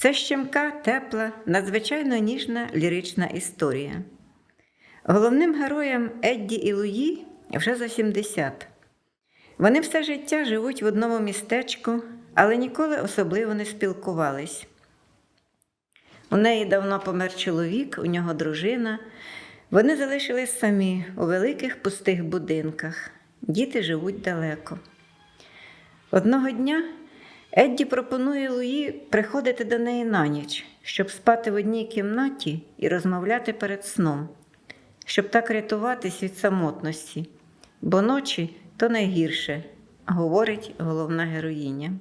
Це щемка, тепла, надзвичайно ніжна лірична історія. Головним героям Едді і Луї вже за 70. Вони все життя живуть в одному містечку, але ніколи особливо не спілкувались. У неї давно помер чоловік, у нього дружина. Вони залишились самі у великих пустих будинках. Діти живуть далеко. Одного дня Едді пропонує Луї приходити до неї на ніч, щоб спати в одній кімнаті і розмовляти перед сном, щоб так рятуватись від самотності, бо ночі то найгірше, говорить головна героїня.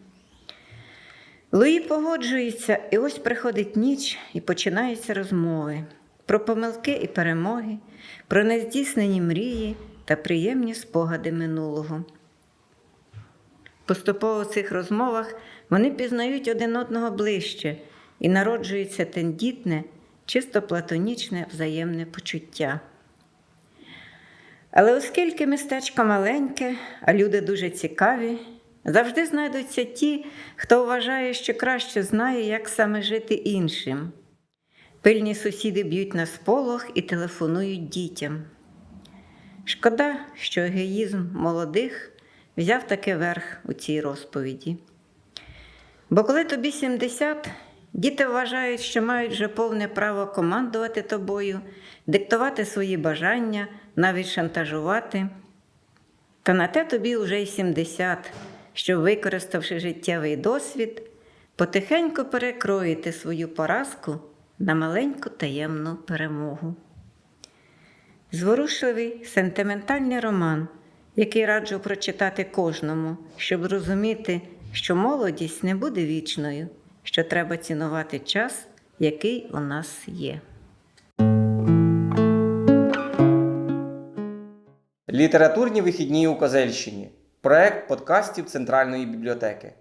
Луї погоджується, і ось приходить ніч і починаються розмови про помилки і перемоги, про нездійснені мрії та приємні спогади минулого. Поступово в цих розмовах вони пізнають один одного ближче і народжується тендітне, чисто платонічне взаємне почуття. Але оскільки містечко маленьке, а люди дуже цікаві, завжди знайдуться ті, хто вважає, що краще знає, як саме жити іншим. Пильні сусіди б'ють на сполох і телефонують дітям. Шкода, що егоїзм молодих взяв таки верх у цій розповіді. Бо коли тобі 70, діти вважають, що мають вже повне право командувати тобою, диктувати свої бажання, навіть шантажувати. Та на те тобі вже й 70, щоб, використавши життєвий досвід, потихеньку перекроїти свою поразку на маленьку таємну перемогу. Зворушливий сентиментальний роман, який раджу прочитати кожному, щоб зрозуміти, що молодість не буде вічною, що треба цінувати час, який у нас є. Літературні вихідні у Козельщині. Проект подкастів Центральної бібліотеки.